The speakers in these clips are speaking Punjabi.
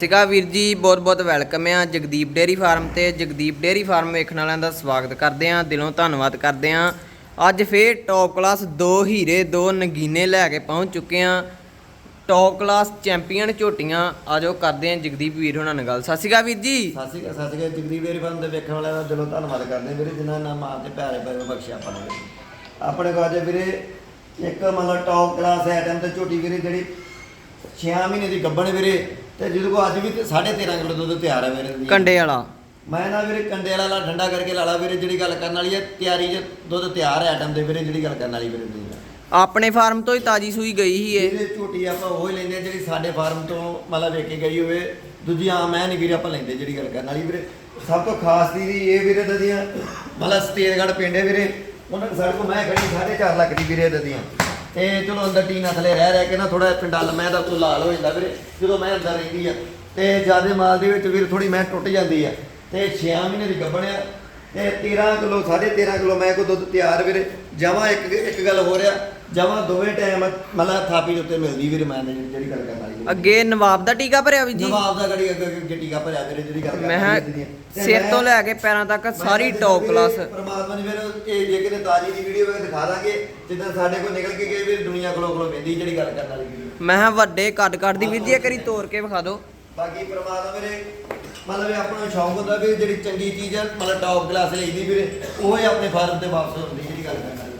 ਸਿਕਾ ਵੀਰ ਜੀ, ਬਹੁਤ ਬਹੁਤ ਵੈਲਕਮ ਆ ਜਗਦੀਪ ਡੇਅਰੀ ਫਾਰਮ ਤੇ। ਜਗਦੀਪ ਡੇਅਰੀ ਫਾਰਮ ਵੇਖਣ ਵਾਲਿਆਂ ਦਾ ਸਵਾਗਤ ਕਰਦੇ ਆ, ਦਿਲੋਂ ਧੰਨਵਾਦ ਕਰਦੇ ਆ। ਅੱਜ ਫੇਰ ਟੌਪ ਕਲਾਸ ਦੋ ਹੀਰੇ, ਦੋ ਨਗੀਨੇ ਲੈ ਕੇ ਪਹੁੰਚ ਚੁੱਕੇ ਆ। ਟੌਪ ਕਲਾਸ ਚੈਂਪੀਅਨ ਝੋਟੀਆਂ ਆਜੋ ਕਰਦੇ ਆ ਜਗਦੀਪ ਵੀਰ ਹੋਣਾ ਨਾਲ ਗੱਲ। ਸਤਿ ਸ਼੍ਰੀ ਅਕਾਲ ਵੀਰ ਜੀ। ਸਤਿ ਸ਼੍ਰੀ ਅਕਾਲ, ਸਤਿ ਸ਼੍ਰੀ ਅਕਾਲ। ਜਗਦੀਪ ਵੇਰੀ ਫਨ ਦੇ ਵੇਖਣ ਵਾਲਿਆਂ ਦਾ ਦਿਲੋਂ ਧੰਨਵਾਦ ਕਰਦੇ ਹਾਂ ਵੀਰੇ, ਜਿਨ੍ਹਾਂ ਨੇ ਮਾਰ ਤੇ ਪਿਆਰੇ ਪਿਆਰੇ ਬਖਸ਼ਿਆ ਆਪਾਂ ਨੂੰ ਆਪਣੇ ਕੋਲ ਅੱਜ ਵੀਰੇ ਇੱਕ ਮਤਲਬ ਟੌਪ ਕਲਾਸ ਆਈਟਮ ਤੇ ਝੋਟੀ ਵੀਰੇ, ਜਿਹੜੀ 6 ਮਹੀਨੇ ਦੀ ਗੱਬਣ ਵੀਰੇ। ਤੇ ਜਿਹਦੇ ਕੋਲ ਅੱਜ ਵੀ ਤੇ 13.5 ਕਿਲੋ ਦੁੱਧ ਤਿਆਰ ਹੈ ਵੀਰੇ ਦੀ। ਕੰਡੇ ਵਾਲਾ। ਮੈਂ ਨਾ ਵੀਰੇ ਕੰਡੇ ਵਾਲਾ ਲਾ ਠੰਡਾ ਕਰਕੇ ਲਾਲਾ ਵੀਰੇ ਜਿਹੜੀ ਗੱਲ ਕਰਨ ਵਾਲੀ ਹੈ ਤਿਆਰੀ 'ਚ ਦੁੱਧ ਤਿਆਰ ਹੈ ਆਈਟਮ ਦੇ ਵੀਰੇ ਜਿਹੜੀ ਗੱਲ ਕਰਨ ਵਾਲੀ ਵੀਰੇ ਦੀ ਆਪਣੇ ਫਾਰਮ ਤੋਂ ਹੀ ਤਾਜੀ ਸੂਈ ਗਈ ਸੀ ਇਹ। ਇਹਦੇ ਝੋਟੀ ਆਪਾਂ ਉਹ ਹੀ ਲੈਂਦੇ ਹਾਂ ਜਿਹੜੀ ਸਾਡੇ ਫਾਰਮ ਤੋਂ ਮਤਲਬ ਵੇਖ ਕੇ ਗਈ ਹੋਵੇ। ਦੂਜੀ ਆਮ ਮੈਂ ਨਹੀਂ ਵੀਰੇ ਆਪਾਂ ਲੈਂਦੇ ਜਿਹੜੀ ਗੱਲ ਕਰਨ ਵਾਲੀ ਵੀਰੇ। ਸਭ ਤੋਂ ਖਾਸ ਦੀ ਦੀ ਇਹ ਵੀਰੇ ਦਦੀਆਂ ਮਤਲਬ ਸਤੇਰਗੜ ਪਿੰਡ ਹੈ ਵੀਰੇ। ਉਹਨਾਂ ਦੇ ਸਾਡੇ ਕੋਲ ਮੈਂ ਖੜੀ 4.5 ਲੱਖ ਦੀ ਵੀਰੇ ਦਦੀਆਂ ਤੇ ਚਲੋ ਅੰਦਰ ਟੀਨਾ ਥਲੇ ਰਹਿ ਰਹਿ ਕੇ ਨਾ ਥੋੜਾ ਪਿੰਡਲ ਮੈਂ ਦਾ ਤੋਂ ਲਾਲ ਹੋ ਜਾਂਦਾ ਵੀਰੇ, ਜਦੋਂ ਮੈਂ ਅੰਦਰ ਰਹਿੰਦੀ ਆ। ਤੇ ਜਿਆਦੇ ਮਾਲ ਦੇ ਵਿੱਚ ਵੀਰ ਥੋੜੀ ਮੈਂ ਟੁੱਟ ਜਾਂਦੀ ਆ। ਤੇ 6 ਮਹੀਨੇ ਦੀ ਗੱਭਣਿਆ ਤੇ 13 ਕਿਲੋ 13.5 ਕਿਲੋ ਮੈਂ ਕੋ ਦੁੱਧ ਤਿਆਰ ਵੀਰੇ। ਜਮਾ ਇੱਕ ਇੱਕ ਗੱਲ ਹੋ ਰਿਹਾ ਜਮਾ ਦੋਵੇਂ ਟਾਈਮ ਮਤਲਬ ਥਾਪੀ ਦੇ ਉੱਤੇ ਮਿਲਦੀ ਵੀਰੇ ਮੈਂ ਜਿਹੜੀ ਜਿਹੜੀ ਗੱਲ ਕਰਨ ਵਾਲੀ। ਅੱਗੇ ਨਵਾਬ ਦਾ ਟੀਕਾ ਭਰਿਆ ਵੀ ਜੀ। ਜਵਾਬ ਦਾ ਗੜੀ ਅੱਗੇ ਅੱਗੇ ਟੀਕਾ ਭਰਿਆ ਵੀਰੇ ਜਿਹੜੀ ਗੱਲ ਮੈਂ ਕਿਹਾ ਸਿਰ ਤੋਂ ਲੈ ਕੇ ਪੈਰਾਂ ਤੱਕ ਸਾਰੀ ਟੌਪ ਕਲਾਸ ਪ੍ਰਮਾਤਮਾ ਨੇ ਫਿਰ ਇਹ ਜੇ ਕਿਤੇ ਤਾਜੀ ਦੀ ਵੀਡੀਓ ਵੇ ਦਿਖਾ ਦਾਂਗੇ ਜਿੱਦਾਂ ਸਾਡੇ ਕੋਲ ਨਿਕਲ ਕੇ ਗਏ ਵੀਰੇ ਦੁਨੀਆ ਕੋਲੋਂ ਕੋਲੋਂ ਪੈਂਦੀ ਜਿਹੜੀ ਗੱਲ ਕਰਨ ਵਾਲੀ ਵੀਡੀਓ ਮੈਂ ਕਿਹਾ ਵੱਡੇ ਕੱਟ ਕੱਟ ਦੀ ਵੀਰ ਜੀ ਇੱਕ ਵਾਰੀ ਤੋੜ ਕੇ ਵਿਖਾ ਦਿਓ। ਬਾਕੀ ਪ੍ਰਮਾਤਮਾ ਵੀਰੇ ਮਤਲਬ ਇਹ ਆਪਣਾ ਸ਼ੌਂਕ ਹੁੰਦਾ ਵੀ ਜਿਹੜੀ ਚੰਗੀ ਚੀਜ਼ ਹੈ ਮਤਲਬ ਟੌਪ ਕਲਾਸ ਲਈਦੀ ਵੀਰੇ ਉਹ ਹੀ ਆਪਣੇ ਫਾਰਮ ਤੇ ਵਾਪਸ ਹੁੰਦੀ ਜਿਹੜੀ ਗੱਲ ਕਰਨ ਵਾਲੀ ਵੀਰੇ।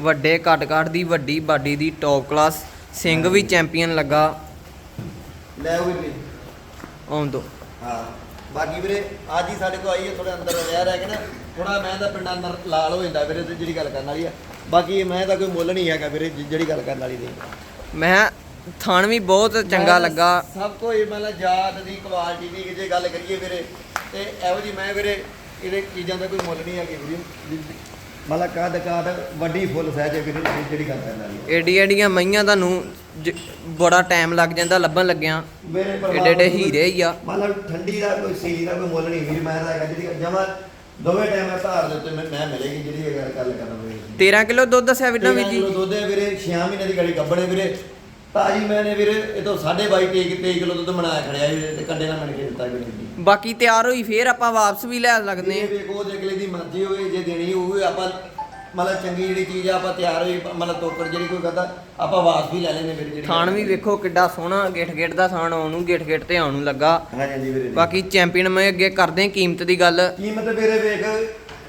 ਵੱਡੇ ਕੱਟ ਦੀ ਵੱਡੀ ਬਾਡੀ ਦੀ ਟੌਪ ਕਲਾਸ ਸਿੰਘ ਵੀ ਚੈਂਪੀਅਨ ਲੱਗਾ। ਲੈ ਉਹ ਵੀਰੇ ਆਉਣ ਦੋ। ਹਾਂ। ਬਾਕੀ ਵੀਰੇ ਅੱਜ ਹੀ ਸਾਡੇ ਕੋਲ ਆਈ ਹੈ ਥੋੜਾ ਅੰਦਰ ਰਹਿ ਰਹਿ ਕੇ ਨਾ ਥੋੜਾ ਮੈਂ ਤਾਂ ਪਿੰਡਾਂ ਅੰਦਰ ਲਾਲ ਹੋ ਜਾਂਦਾ ਵੀਰੇ ਤੇ ਜਿਹੜੀ ਗੱਲ ਕਰਨ ਵਾਲੀ ਆ। ਬਾਕੀ ਮੈਂ ਤਾਂ ਕੋਈ ਮੁੱਲ ਨਹੀਂ ਹੈਗਾ ਵੀਰੇ ਜਿ- ਜਿਹੜੀ ਗੱਲ ਕਰਨ ਵਾਲੀ ਦੀ। ਮੈਂ ਥਣ ਵੀ ਬਹੁਤ ਚੰਗਾ ਲੱਗਾ। ਸਭ ਕੋਈ ਮਤਲਬ ਜਾਤ ਦੀ ਕੁਆਲਿਟੀ ਦੀ ਜੇ ਗੱਲ ਕਰੀਏ ਵੀਰੇ ਤੇ ਇਹੋ ਜੀ ਮੈਂ ਵੀਰੇ ਇਹਦੇ ਚੀਜ਼ਾਂ ਦਾ ਕੋਈ ਮੁੱਲ ਨਹੀਂ ਹੈਗੀ ਵੀਰੇ ਮਤਲਬ ਕਾਦ ਕਾਦ ਵੱਡੀ ਫੁੱਲ ਸਾਈਜ਼ ਹੈ ਵੀਰੇ ਜਿਹੜੀ ਗੱਲ ਕਰਨ ਵਾਲੀ। ਏਡੀ ਏਡੀਆਂ ਮਈਆਂ ਤੁਹਾਨੂੰ ਜ- ਬੜਾ ਟਾਈਮ ਲੱਗ ਜਾਂਦਾ ਲੱਭਣ ਲੱਗਿਆ। ਮੇਰੇ ਏਡੇ ਏਡੇ ਹੀਰੇ ਹੀ ਆ। ਮਤਲਬ ਠੰਡੀ ਦਾ ਕੋਈ ਸੀ ਦਾ ਕੋਈ ਮੁੱਲ ਨਹੀਂ ਵੀਰ ਮੈਂ ਤਾਂ ਹੈਗਾ ਜਿਹੜੀ ਜਮਾ ਦੋਵੇਂ ਟਾਈਮ ਧਾਰ ਦੇ ਉੱਤੇ ਮੈਂ ਮੈਂ ਮਿਲੇਗੀ ਜਿਹੜੀ ਇਹ ਗੱਲ ਗੱਲ ਕਰਨਾ। ਵੀਰੇ 13 ਕਿਲੋ ਦੁੱਧ ਦੱਸਿਆ ਵੀਰ ਨਾ ਵੀਰ ਜੀ ਦੁੱਧ ਹੈ ਵੀਰੇ 6 ਮਹੀਨੇ ਦੀ ਗੜੀ ਗੱਬਣੇ ਵੀਰੇ। ਤਾਜੀ ਮੈਨੇ ਵੀਰੇ ਇਹ ਤੋਂ 22.5 23 ਕਿਲੋ ਦੁੱਧ ਬਣਾਇਆ ਖੜਿਆ ਵੀਰੇ ਤੇ ਕੰਡੇ ਨਾਲ ਮਿਲ ਕੇ ਦਿੱਤਾ ਵੀਰੇ ਜੀ ਬਾਕੀ ਤਿਆਰ ਹੋਈ ਫੇਰ ਆਪਾਂ ਵਾਪਸ ਵੀ ਲੈ ਸਕਦੇ ਇਹ ਹਾਂ। ਵੇਖੋ ਜੇ ਅਗਲੇ ਦੀ ਮਰਜ਼ੀ ਹੋਵੇ ਜੇ ਦੇਣੀ ਹੋਵੇ ਆਪਾਂ ਮਤਲਬ ਚੰਗੀ ਜਿਹੜੀ ਚੀਜ਼ ਆ ਆਪਾਂ ਤਿਆਰ ਹੋਈ ਮਤਲਬ ਤੋਕਰ ਜਿਹੜੀ ਕੋਈ ਕਰਦਾ ਆਪਾਂ ਵਾਪਸ ਵੀ ਲੈ ਲੈਨੇ ਵੀਰੇ ਜਿਹੜੀ ਥਾਣ ਵੀ ਵੇਖੋ ਕਿੱਡਾ ਸੋਹਣਾ ਗਿੱਠ ਗਿੱਠ ਦਾ ਥਾਣ ਆਉਣ ਨੂੰ ਗਿੱਠ ਗਿੱਠ ਤੇ ਆਉਣ ਨੂੰ ਲੱਗਾ। ਹਾਂਜੀ ਹਾਂਜੀ ਵੀਰੇ ਬਾਕੀ ਚੈਂਪੀਅਨ ਮੈਂ ਅੱਗੇ ਕਰਦੇ ਹਾਂ ਕੀਮਤ ਦੀ ਗੱਲ। ਕੀਮਤ ਵੀਰੇ ਵੇਖ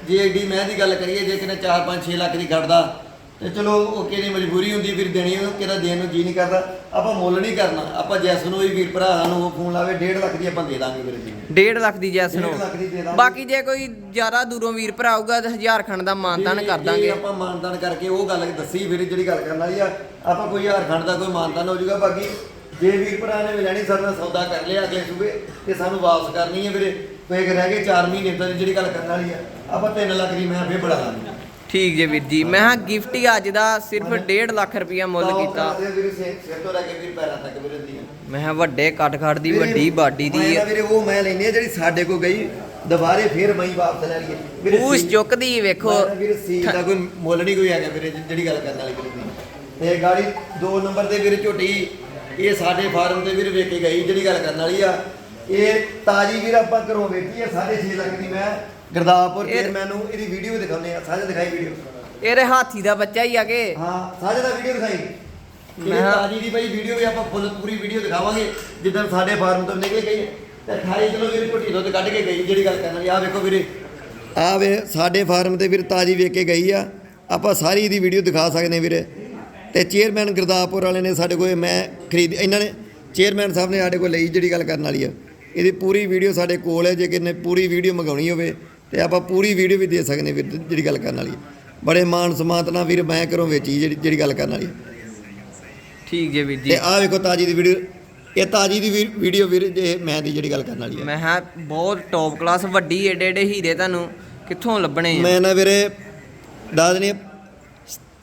ਜੇ ਏਡੀ ਮੈਂ ਦੀ ਗੱਲ ਕਰੀਏ ਜੇ ਕਿਨੇ 4 5 6 ਲੱਖ ਦੀ ਖੜਦਾ ਤੇ ਚਲੋ ਉਹ ਕਿਹਦੀ ਮਜਬੂਰੀ ਹੁੰਦੀ ਫਿਰ ਦੇਣੀ ਉਹ ਕਿਹਦਾ ਦੇਣ ਨੂੰ ਜੀ ਨਹੀਂ ਕਰਦਾ। ਆਪਾਂ ਮੁੱਲ ਨਹੀਂ ਕਰਨਾ ਆਪਾਂ ਜੈਸ ਨੂੰ ਵੀ ਵੀਰ ਭਰਾ ਨੂੰ ਉਹ ਫੋਨ ਲਾਵੇ 1.5 ਲੱਖ ਦੀ ਆਪਾਂ ਦੇ ਦਾਂਗੇ ਵੀਰੇ ਜੀ। 1.5 ਲੱਖ ਦੀ ਜੈਸ ਨੂੰ। ਡੇਢ ਲੱਖ ਦੀ ਦੇ ਦਾਂਗੇ। ਬਾਕੀ ਜੇ ਕੋਈ ਜ਼ਿਆਦਾ ਦੂਰੋਂ ਵੀਰ ਭਰਾ ਆਊਗਾ ਤਾਂ ਹਜ਼ਾਰ ਖੰਡ ਦਾ ਮਾਨਤਾਨ ਕਰ ਦਾਂਗੇ। ਆਪਾਂ ਮਾਨਤਾਨ ਕਰਕੇ ਉਹ ਗੱਲ ਦੱਸੀ ਵੀਰੇ ਜਿਹੜੀ ਗੱਲ ਕਰਨ ਵਾਲੀ ਆ ਆਪਾਂ ਕੋਈ ਹਜ਼ਾਰ ਖੰਡ ਦਾ ਕੋਈ ਮਾਨਤਾਨ ਹੋ ਜਾਊਗਾ। ਬਾਕੀ ਜੇ ਵੀਰ ਭਰਾ ਨੇ ਲੈਣੀ ਸਾਡੇ ਨਾਲ ਸੌਦਾ ਕਰ ਲਿਆ ਅਗਲੇ ਸੂਬੇ ਤੇ ਸਾਨੂੰ ਵਾਪਸ ਕਰਨੀ ਹੈ ਵੀਰੇ। ਕੋਈ ਰਹਿ ਗਏ 4 ਮਹੀਨੇ ਤੱਕ ਜਿਹੜੀ ਗੱਲ ਕਰਨ ਵਾਲੀ ਆ ਆਪਾਂ 3 ਲੱਖ ਦੀ ਮੈਂ ਫੇਰ ਬੜਾ ਲਾਂਗੇ। ਠੀਕ ਜੇ ਵੀਰ ਜੀ। ਮੈਂ ਹਾਂ ਗਿਫਟ ਹੀ ਅੱਜ ਦਾ ਸਿਰਫ 1.5 ਲੱਖ ਰੁਪਇਆ ਮੁੱਲ ਕੀਤਾ। ਕੇ ਮੈਂ ਕਿਹਾ ਵੱਡੇ ਕੱਟ ਕੱਟ ਦੀ ਵੱਡੀ ਬਾਡੀ ਦੀ। ਵੀਰੇ ਉਹ ਮੈਂ ਲੈਣੀ ਆ ਜਿਹੜੀ ਸਾਡੇ ਕੋਲ ਗਈ ਦੁਬਾਰੇ ਫੇਰ ਮਈ ਵਾਪਸ ਲੈ ਲਈਏ। ਪੂਛ ਚੁੱਕਦੀ ਵੇਖੋ। ਮੈਂ ਤਾਂ ਵੀਰੇ ਸੀ ਦਾ ਕੋਈ ਮੁੱਲ ਨਹੀਂ ਕੋਈ ਹੈਗਾ ਵੀਰੇ ਜਿ- ਜਿਹੜੀ ਗੱਲ ਕਰਨ ਵਾਲੀ ਵੀਰੇ ਦੀ। ਤੇ ਗਾੜੀ 2 ਨੰਬਰ ਤੇ ਵੀਰੇ ਝੋਟੀ ਇਹ ਸਾਡੇ ਫਾਰਮ ਤੇ ਵੀਰੇ ਵੇਖ ਕੇ ਗਈ ਜਿਹੜੀ ਗੱਲ ਕਰਨ ਵਾਲੀ ਆ। ਇਹ ਤਾਜੀ ਵੀਰ ਆਪਾਂ ਘਰੋਂ ਵੇਚੀ ਆ 6.5 ਲੱਖ ਦੀ ਮੈਂ ਗੁਰਦਾਸਪੁਰ ਇਹ- ਚੇਅਰਮੈਨ ਨੂੰ ਇਹਦੀ ਵੀਡੀਓ ਦਿਖਾਉਂਦੇ ਆ ਸਾਂਝਾ ਦਿਖਾਈ ਵੀਡੀਓ ਇਹਦੇ ਹਾਥੀ ਦਾ ਬੱਚਾ ਹੀ ਆ ਕੇ। ਹਾਂ ਸਾਂਝਾ ਦਾ ਵੀਡੀਓ ਦਿਖਾਈ। ਮੈਂ ਤਾਜੀ ਦੀ ਬਾਈ ਵੀਡੀਓ ਵੀ ਆਪਾਂ ਫੁੱਲ ਪੂਰੀ ਵੀਡੀਓ ਦਿਖਾਵਾਂਗੇ ਜਿੱਦਾਂ ਸਾਡੇ ਫਾਰਮ ਤੋਂ ਨਿਕਲ ਗਈ ਤੇ 28 ਕਿਲੋ ਵੀਰੇ ਝੋਟੀ ਦੁੱਧ ਕੱਢ ਕੇ ਗਈ ਜਿਹੜੀ ਗੱਲ ਕਰਨ ਵਾਲੀ ਆ ਵੇਖੋ ਵੀਰੇ। ਆ ਵੇ ਸਾਡੇ ਫਾਰਮ ਤੇ ਵੀਰ ਤਾਜੀ ਵੇਖ ਕੇ ਗਈ ਆ। ਆਪਾਂ ਸਾਰੀ ਇਹਦੀ ਵੀਡੀਓ ਦਿਖਾ ਸਕਦੇ ਹਾਂ ਵੀਰੇ। ਤੇ ਚੇਅਰਮੈਨ ਗੁਰਦਾਸਪੁਰ ਵਾਲੇ ਨੇ ਸਾਡੇ ਕੋਲ ਮੈਂ ਖਰੀਦ ਇਹਨਾਂ ਨੇ ਚੇਅਰਮੈਨ ਸਾਹਿਬ ਨੇ ਸਾਡੇ ਕੋਲ ਲਈ ਜਿਹੜੀ ਗੱਲ ਕਰਨ ਵਾਲੀ ਆ। ਇਹਦੀ ਪੂਰੀ ਵੀਡੀਓ ਸਾਡੇ ਕੋਲ ਹੈ ਜੇ ਕਿਨੇ ਪੂਰੀ ਵੀਡੀਓ ਮੰਗਾਉਣੀ ਹੋਵੇ। ਤੇ ਆਪਾਂ ਪੂਰੀ ਵੀਡੀਓ ਵੀ ਦੇ ਸਕਦੇ ਹਾਂ ਵੀਰ ਜਿਹੜੀ ਗੱਲ ਕਰਨ ਵਾਲੀ। ਬੜੇ ਮਾਣ ਸਮਾਤ ਨਾਲ ਵੀਰ ਮੈਂ ਘਰੋਂ ਵੇਚੀ ਜਿਹੜੀ ਜਿਹੜੀ ਗੱਲ ਕਰਨ ਵਾਲੀ। ਠੀਕ ਜੇ ਵੀਰ ਜੀ। ਤੇ ਆਹ ਵੇਖੋ ਤਾਜੀ ਦੀ ਵੀਡੀਓ ਇਹ ਤਾਜੀ ਦੀ ਵੀਡੀਓ ਵੀਰ ਜੇ ਮੈਂ ਦੀ ਜਿਹੜੀ ਗੱਲ ਕਰਨ ਵਾਲੀ ਹੈ ਮੈਂ ਹਾਂ ਬਹੁਤ ਟੌਪ ਕਲਾਸ ਵੱਡੀ ਏਡੇ ਏਡੇ ਹੀਰੇ ਤੁਹਾਨੂੰ ਕਿੱਥੋਂ ਲੱਭਣੇ ਮੈਂ ਨਾ ਵੀਰੇ ਦੱਸ ਦਨੀ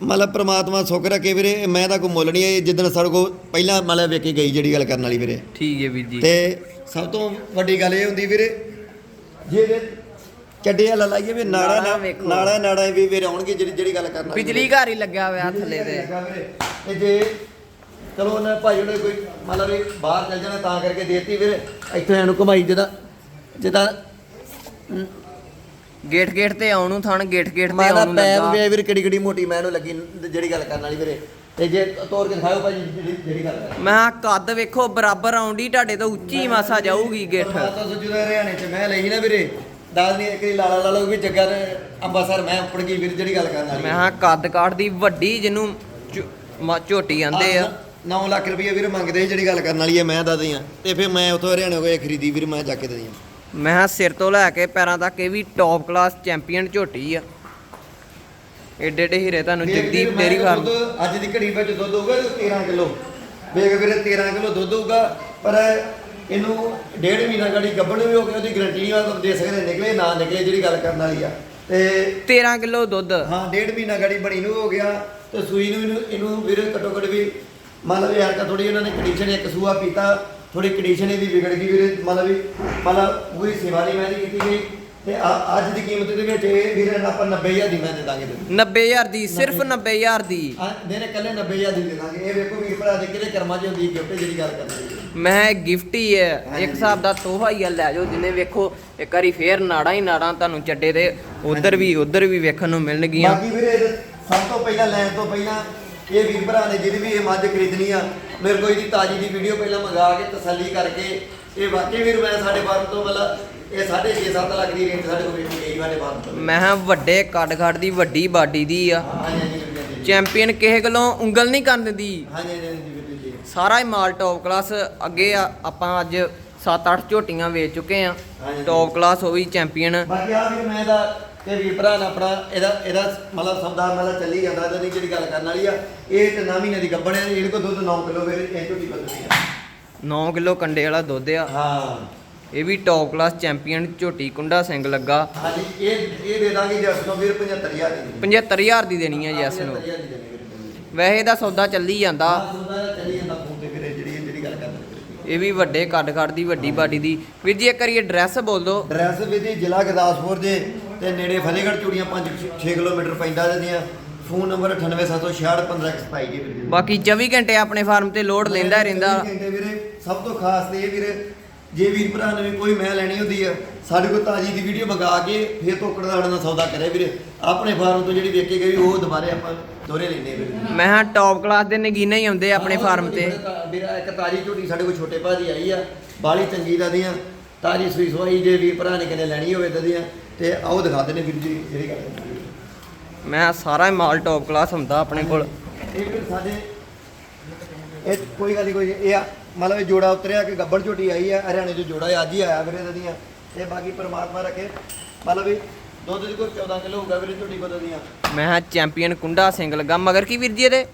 ਮਤਲਬ ਪ੍ਰਮਾਤਮਾ ਸੁੱਖ ਰੱਖੇ ਵੀਰੇ ਮੈਂ ਤਾਂ ਕੋਈ ਮੁੱਲ ਨਹੀਂ ਹੈ ਜਿੱਦਣ ਸਾਡੇ ਕੋਲ ਪਹਿਲਾਂ ਮਤਲਬ ਵੇਖੀ ਗਈ ਜਿਹੜੀ ਗੱਲ ਕਰਨ ਵਾਲੀ ਵੀਰੇ। ਠੀਕ ਹੈ ਵੀਰ ਜੀ। ਤੇ ਸਭ ਤੋਂ ਵੱਡੀ ਗੱਲ ਇਹ ਹੁੰਦੀ ਵੀਰੇ ਜੇ ਚੱਡੇ ਵਾਲਾ ਲਾਈਏ ਵੀ ਨਾੜਾ ਨਾੜਾਂ ਨਾ ਵੇਖੋ। ਨਾੜਾ ਨਾੜਾ ਵੀ ਵੀਰੇ ਆਉਣਗੇ ਜਿਹੜੀ ਜਿਹੜੀ ਗੱਲ ਕਰਨ। ਬਿਜਲੀ ਘਰ ਹੀ ਲੱਗਿਆ ਹੋਇਆ ਥੱਲੇ ਤੇ। ਤੇ ਜੇ ਚਲੋ ਉਹਨਾਂ ਭਾਈ ਉਹਨੇ ਕੋਈ ਮਤਲਬ ਵੀ ਬਾਹਰ ਚੱਲ ਜਾਣਾ ਤਾਂ ਕਰਕੇ ਦੇਤੀ ਵੀਰੇ ਇੱਥੇ ਇਹਨੂੰ ਘੁਮਾਈ ਜਿੱਦਾਂ ਜਿੱਦਾਂ ਗੇਟ ਗੇਟ ਤੇ ਆਉਣ ਨੂੰ ਥਣ ਗੇਟ ਗੇਟ ਤੇ ਆਉਣ ਨੂੰ ਪੈਪ ਲੱਗਾ ਵੇ ਵੀਰੇ ਕਿੱਡੀ ਕਿੱਡੀ ਮੋਟੀ ਮੈਂ ਇਹਨੂੰ ਲੱਗੀ ਜਿਹੜੀ ਗੱਲ ਕਰਨ ਵਾਲੀ ਵੀਰੇ। ਤੇ ਜੇ ਤੋੜ ਕੇ ਦਿਖਾਓ ਭਾਜੀ ਜਿਹੜੀ ਜਿਹੜੀ ਗੱਲ ਮੈਂ ਕਿਹਾ ਕੱਦ ਵੇਖੋ ਬਰਾਬਰ ਆਉਂਦੀ ਤੁਹਾਡੇ ਤੋਂ ਉੱਚੀ ਮਾਸਾ ਜਾਊਗੀ ਗਿੱਠ। ਮਾਤਾ ਸੁਜੂ ਦੇ ਹਰਿਆਣੇ ਚ ਮੈਂ ਲਈ ਨਾ ਵੀਰੇ। ਦਾਲ ਨਹੀਂ ਇੱਕ ਵਾਰੀ ਲਾਲਾ ਲਾਲਾ ਵੀ ਜੱਗਾ ਤੇ ਅੰਬਾਸਰ ਮੈਂ ਉੱਪੜ ਗਈ ਵੀਰ ਜਿਹੜੀ ਗੱਲ ਕਰਨ ਵਾਲੀ ਮੈਂ ਕਿਹਾ ਕੱਦ ਕਾਠ ਦੀ ਵੱਡੀ ਜਿਹਨੂੰ ਝੋ- ਮਾ- ਝੋਟੀ ਆਂਦੇ ਆ। 9 ਲੱਖ ਰੁਪਏ ਵੀਰ ਮੰਗਦੇ ਸੀ ਜਿਹੜੀ ਗੱਲ ਕਰਨ ਵਾਲੀ ਹੈ ਮੈਂ ਦੱਸਦੀ ਆ। ਤੇ ਫਿਰ ਮੈਂ ਉੱਥੋਂ ਹਰਿਆਣੇ ਕੋਲ ਖਰੀਦੀ ਵੀਰ ਮੈਂ ਜਾ ਕੇ ਦਦੀ ਮੈਂ ਕਿਹਾ ਸਿਰ ਤੋਂ ਲੈ ਕੇ ਪੈਰਾਂ ਤੱਕ ਇਹ ਵੀ ਟੌਪ ਕਲਾਸ ਚੈਂਪੀਅਨ ਝੋਟੀ ਆ। ਏਡੇ ਏਡੇ ਹੀਰੇ ਤੁਹਾਨੂੰ ਜਗਦੀਪ ਡੇਰੀ ਫਾਰਮ ਅੱਜ ਦੀ ਘੜੀ ਵਿੱਚ ਦੁੱਧ ਹੋਊਗਾ 13 ਕਿਲੋ। ਵੇਖ ਵੀਰੇ 13 ਕਿਲੋ ਦੁੱਧ ਹੋਊਗਾ ਪਰ ਇਹਨੂੰ ਡੇਢ ਮਹੀਨਾ ਗਾੜੀ ਗੱਭਣ ਵੀ ਹੋ ਗਿਆ ਉਹਦੀ ਗਰੰਟੀ ਨਹੀਂ ਆ ਦੇ ਸਕਦੇ ਨਿਕਲੇ ਨਾ ਨਿਕਲੇ ਜਿਹੜੀ ਗੱਲ ਕਰਨ ਵਾਲੀ ਆ। ਤੇ 13 ਕਿਲੋ ਦੁੱਧ। ਹਾਂ ਡੇਢ ਮਹੀਨਾ ਗਾੜੀ ਬਣੀ ਨੂੰ ਹੋ ਗਿਆ ਤੇ ਸੂਈ ਨੂੰ ਇਹਨੂੰ ਇਹਨੂੰ ਵੀਰੇ ਘੱਟੋ ਘੱਟ ਵੀ ਮਤਲਬ ਯਾਰ ਕਾ ਥੋੜੀ ਇਹਨਾਂ ਨੇ ਕੰਡੀਸ਼ਨ ਇੱਕ ਸੂਆ ਪੀਤਾ ਥੋੜੀ ਕੰਡੀਸ਼ਨ ਇਹਦੀ ਵਿਗੜ ਗਈ ਵੀਰੇ ਮਤਲਬ ਵੀ ਮਤਲਬ ਪੂਰੀ ਸੇਵਾ ਨਹੀਂ ਮੈਂ ਕੀਤੀ ਗਈ ਤੇ ਆ- ਅੱਜ ਦੀ ਕੀਮਤ ਦੇ ਵਿੱਚ ਇਹ ਵੀਰੇ ਆਪਾਂ 90000 ਦੀ ਮੈਂ ਦੇ ਦਾਂਗੇ ਤੈਨੂੰ। 90000 ਦੀ ਸਿਰਫ 90000 ਦੀ। ਆ ਮੇਰੇ ਕੱਲੇ 90000 ਦੀ ਦੇ ਦਾਂਗੇ। ਇਹ ਵੇਖੋ ਵੀਰ ਭਰਾ ਦੇ ਕਿਹਦੇ ਕਰਮਾਂ 'ਚ ਹੁੰਦੀ ਗਿਫਟ ਜਿਹੜੀ ਗੱਲ ਕਰਨੀ। ਮੈਂ ਗਿਫਟ ਹੀ ਹੈ। ਇੱਕ ਹਿਸਾਬ ਦਾ ਤੋਹਫਾ ਹੀ ਆ ਲੈ ਜਾਓ ਜਿੰਨੇ ਵੇਖੋ ਇੱਕ ਵਾਰੀ ਫੇਰ ਨਾੜਾ ਹੀ ਨਾੜਾ ਤੁਹਾਨੂੰ ਚੱਡੇ ਤੇ ਉਧਰ ਵੀ ਉਧਰ ਵੀ ਵੇਖਣ ਨੂੰ ਮਿਲਣਗੀਆਂ। ਬਾਕੀ ਵੀਰੇ ਸਭ ਤੋਂ ਪਹਿਲਾਂ ਲੈਣ ਤੋਂ ਪਹਿਲਾਂ ਇਹ ਵੀਰ ਭਰਾ ਨੇ ਜਿਹੜੀ ਵੀ ਇਹ ਮੱਝ ਖਰੀਦਣੀ ਆ ਮੇਰੇ ਕੋਲ ਇਹਦੀ ਤਾਜੀ ਦੀ ਵੀਡੀਓ ਪਹਿਲਾਂ ਮੰਗਾ ਕੇ ਤਸੱਲੀ ਕਰਕੇ ਇਹ ਵਾਕਈ ਵੀਰ ਮੈਂ ਸਾਡੇ ਫਾਰਮ ਤੋਂ ਮਤਲਬ ਇਹ 6.5 ਲੱਖ ਦੀ ਰੇਂਜ ਸਾਡੇ ਕੋਲ ਵੇਚੀ ਗਈ ਸਾਡੇ ਫਾਰਮ ਤੋਂ ਮੈਂ ਕਿਹਾ ਵੱਡੇ ਕੱਦ ਦੀ ਵੱਡੀ ਬਾਡੀ ਦੀ ਆ। ਹਾਂਜੀ ਹਾਂਜੀ। ਚੈਂਪੀਅਨ ਕਿਸੇ ਕੋਲੋਂ ਉਂਗਲ ਨਹੀਂ ਕਰਨ ਦਿੰਦੀ। ਹਾਂਜੀ ਹਾਂਜੀ ਹਾਂਜੀ ਵੀਰ ਜੀ। ਸਾਰਾ ਹੀ ਮਾਲ ਟੌਪ ਕਲਾਸ ਅੱਗੇ ਆ ਆਪਾਂ ਅੱਜ 7-8 ਝੋਟੀਆਂ ਵੇਚ ਚੁੱਕੇ ਆ। ਹਾਂਜੀ। ਟੌਪ ਕਲਾਸ ਉਹ ਵੀ ਚੈਂਪੀਅਨ। ਬਾਕੀ ਆ ਵੀ ਮੈਂ ਦਾ ਤੇ ਵੀਰ ਭਰਾ ਨੇ ਆਪਣਾ ਇਹਦਾ ਇਹਦਾ ਮਤਲਬ ਸੌਦਾ ਮਤਲਬ ਚੱਲੀ ਜਾਂਦਾ ਤੇ ਨਹੀਂ ਜਿਹੜੀ ਗੱਲ ਕਰਨ ਵਾਲੀ ਆ ਇਹ ਤੇ 9 ਮਹੀਨੇ ਦੀ ਗੱਬਣ ਹੈ ਇਹਦੇ ਕੋਲ ਦੁੱਧ 9 ਕਿਲੋ ਵੀਰ ਇਹ ਝੋਟੀ ਬਦਲਦੀ ਆ। 9 ਕਿਲੋ ਕੰਡੇ ਵਾਲਾ ਦੁੱਧ ਆ। ਹਾਂ। ਇਹ ਵੀ ਟੌਪ ਕਲਾਸ ਚੈਂਪੀਅਨ ਝੋਟੀ ਕੁੰਡਾ ਸਿੰਘ ਲੱਗਾ। ਹਾਂਜੀ ਇਹ ਇਹ ਦੇ ਦਾਂਗੇ ਜਸ ਤੋਂ ਵੀਰ 75000 ਦੀ 75000 ਦੀ ਦੇਣੀ ਹੈ ਜੈਸ ਨੂੰ। 75000 ਦੀ ਦੇਣੀ ਵੀਰ ਵੈਸੇ ਇਹਦਾ ਸੌਦਾ ਚੱਲੀ ਜਾਂਦਾ। ਹਾਂ ਸੌਦਾ ਚੱਲੀ ਜਾਂਦਾ ਫੋਨ ਤੇ ਵੀਰੇ ਜਿਹੜੀ ਜਿਹੜੀ ਗੱਲ ਕਰਦੇ ਇਹ ਵੀ ਵੱਡੇ ਕੱਦ ਕੱਦ ਦੀ ਵੱਡੀ ਬਾਡੀ ਦੀ। ਵੀਰ ਜੀ ਇੱਕ ਵਾਰੀ ਐਡਰੈਸ ਬੋਲ ਦਿਓ। ਐਡਰੈਸ ਵੀ ਜੀ ਜ਼ਿਲ੍ਹਾ ਗੁਰਦਾਸਪੁਰ ਦੇ ਤੇ ਨੇੜੇ ਫਤਿਹਗੜ੍ਹ ਚੂੜੀਆਂ 5-6 ਕਿਲੋਮੀਟਰ ਪੈਂਦਾ ਜਦੀਆਂ ਫੋਨ ਨੰਬਰ 9876151527 ਜੀ ਵੀਰੇ ਬਾਕੀ 24 ਘੰਟੇ ਆਪਣੇ ਫਾਰਮ ਤੇ ਲੋਡ ਲੈਂਦਾ ਰਹਿੰਦਾ। ਘੰਟੇ ਵੀਰੇ ਸਭ ਤੋਂ ਖਾਸ ਤੇ ਇਹ ਵੀਰੇ ਜੇ ਵੀਰ ਭਰਾ ਨੇ ਵੀ ਕੋਈ ਮੈਂ ਲੈਣੀ ਹੁੰਦੀ ਆ ਸਾਡੇ ਕੋਲ ਤਾਜੀ ਦੀ ਵੀਡੀਓ ਮੰਗਾ ਕੇ ਫੇਰ ਤੋਕੜ ਦਾ ਨਾਲ ਸੌਦਾ ਕਰੇ ਵੀਰੇ। ਆਪਣੇ ਫਾਰਮ ਤੋਂ ਜਿਹੜੀ ਵੇਖੀ ਗਈ ਉਹ ਦੁਬਾਰੇ ਆਪਾਂ ਦੋਰੇ ਲੈਨੇ ਵੀਰੇ। ਮੈਂ ਹਾਂ ਟੌਪ ਕਲਾਸ ਦੇ ਨਗੀਨੇ ਹੀ ਆਉਂਦੇ ਆਪਣੇ ਫਾਰਮ ਤੇ। ਵੀਰਾ ਇੱਕ ਤਾਜੀ ਝੋਟੀ ਸਾਡੇ ਕੋਲ ਛੋਟੇ ਭਾਜੀ ਆਈ ਆ ਬਾਲੀ ਚੰਗੀ ਦੀਆਂ। ਤਾਜੀ ਸੂਈ ਸਵਾਈ ਜੇ ਵੀਰ ਭਰਾ ਨੇ ਕਿਨੇ ਲੈਣੀ ਹੋਵੇ ਦਦੀਆਂ ਤੇ ਆਓ ਦਿਖਾ ਦਿੰਦੇ ਵੀਰ ਜੀ ਜਿਹੜੀ ਗੱਲ। ਮੈਂ ਸਾਰਾ ਮਾਲ ਟੌਪ ਕਲਾਸ ਹੁੰਦਾ ਆਪਣੇ ਕੋਲ। ਇਹ ਸਾਡੇ ਇਹ ਕੋਈ ਗੱਲ ਕੋਈ ਇਹ ਆ, ਮਤਲਬ ਇਹ ਜੋੜਾ ਉਤਰਿਆ ਕਿ ਗੱਬੜ ਝੋਟੀ ਆਈ ਆ ਹਰਿਆਣੇ ਤੋਂ ਜੋੜਾ ਅੱਜ ਹੀ ਆਇਆ ਵੀਰੇ ਦਦੀਆਂ ਤੇ ਬਾਕੀ ਪ੍ਰਮਾਤਮਾ ਰੱਖੇ। ਮਤਲਬ ਵੀ ਦੁੱਧ ਦੀ ਕੋਈ 14 ਕਿਲੋ ਹੋਊਗਾ ਵੀਰੇ ਝੋਟੀ ਕੋਲ ਦਦੀਆਂ ਮੈਂ ਹਾਂ ਚੈਂਪੀਅਨ ਕੁੰਡਾ ਸਿੰਘ ਲੱਗਾ ਮਗਰ ਕੀ ਵੀਰ ਜੀ ਇਹਦੇ?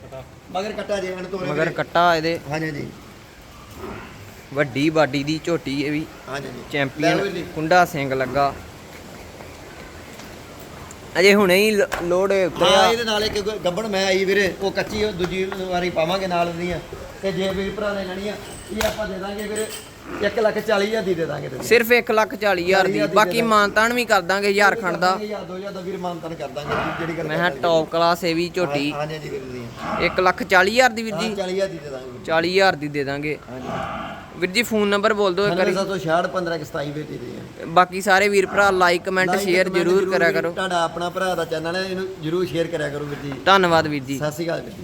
ਮਗਰ ਕੱਟਾ ਜੇ ਹਨ ਤੋਰੇ ਮਗਰ। ਕੱਟਾ ਇਹਦੇ। ਹਾਂਜੀ ਹਾਂਜੀ। ਵੱਡੀ ਬਾਡੀ ਦੀ ਝੋਟੀ ਇਹ ਵੀ। ਹਾਂਜੀ ਲੈ ਚੈਂਪੀਅਨ ਜੀ। ਕੁੰਡਾ ਸਿੰਘ ਲੱਗਾ। ਅਜੇ ਹੁਣੇ ਹੀ ਲੋਡ ਹਾਂ ਉਤਰਿਆ। ਇਹਦੇ ਨਾਲ ਇੱਕ ਗੱਬੜ ਮੈਂ ਆਈ ਵੀਰੇ ਉਹ ਕੱਚੀ ਉਹ ਦੂਜੀ ਵਾਰੀ ਪਾਵਾਂਗੇ ਨਾਲ ਦੀਆਂ ਤੇ ਜੇ ਵੀਰ ਭਰਾ ਨੇ ਲੈਣੀ ਆ ਇਹ ਆਪਾਂ ਦੇ ਦਾਂਗੇ ਵੀਰੇ 1 ਲੱਖ 40 ਹਜ਼ਾਰ ਦੀ ਦੇ ਦਾਂਗੇ ਤੈਨੂੰ। ਸਿਰਫ 1 ਲੱਖ 40 ਹਜ਼ਾਰ ਦੀ। ਦੀ ਬਾਕੀ ਦੇ ਮਾਨਤਾਨ ਵੀ ਕਰ ਦਾਂਗੇ ਹਜ਼ਾਰ ਖੰਡ ਦਾ। 1000 2000 ਦਾ ਵੀਰ ਮਾਨਤਨ ਕਰ ਦਾਂਗੇ ਜੀ, ਜਿਹੜੀ ਗੱਲ ਮੈਂ ਹਾਂ ਟੌਪ ਕਲਾਸ ਇਹ ਵੀ ਝੋਟੀ। ਹਾਂਜੀ ਹਾਂਜੀ ਵੀਰ ਜੀ। 1 ਲੱਖ 40 ਹਜ਼ਾਰ ਦੀ ਵੀਰ ਜੀ। 40 ਹਜ਼ਾਰ ਦੀ ਦੇ ਦਾਂਗੇ। ਵੀਰ ਜੀ। 40 ਹਜ਼ਾਰ ਦੀ ਦੇ ਦਾਂਗੇ। ਹਾਂਜੀ। ਵੀਰ ਜੀ ਫੋਨ ਨੰਬਰ ਬੋਲ ਦਿਓ ਇੱਕ ਵਾਰੀ। 9766 15 27 ਵੇ ਦੇ ਦੇ ਬਾਕੀ ਸਾਰੇ ਵੀਰ ਭਰਾ ਲਾਈਕ ਕਮੈਂਟ ਸ਼ੇਅਰ ਜ਼ਰੂਰ ਕਰਿਆ ਕਰੋ। ਤੁਹਾਡਾ ਆਪਣਾ ਭਰਾ ਦਾ ਚੈਨਲ ਹੈ ਇਹਨੂੰ ਜ਼ਰੂਰ ਸ਼ੇਅਰ ਕਰਿਆ ਕਰੋ ਵੀਰ ਜੀ। ਧੰਨਵਾਦ ਵੀਰ ਜੀ। ਸਤਿ ਸ਼੍ਰੀ ਅਕਾਲ ਵੀਰ ਜੀ।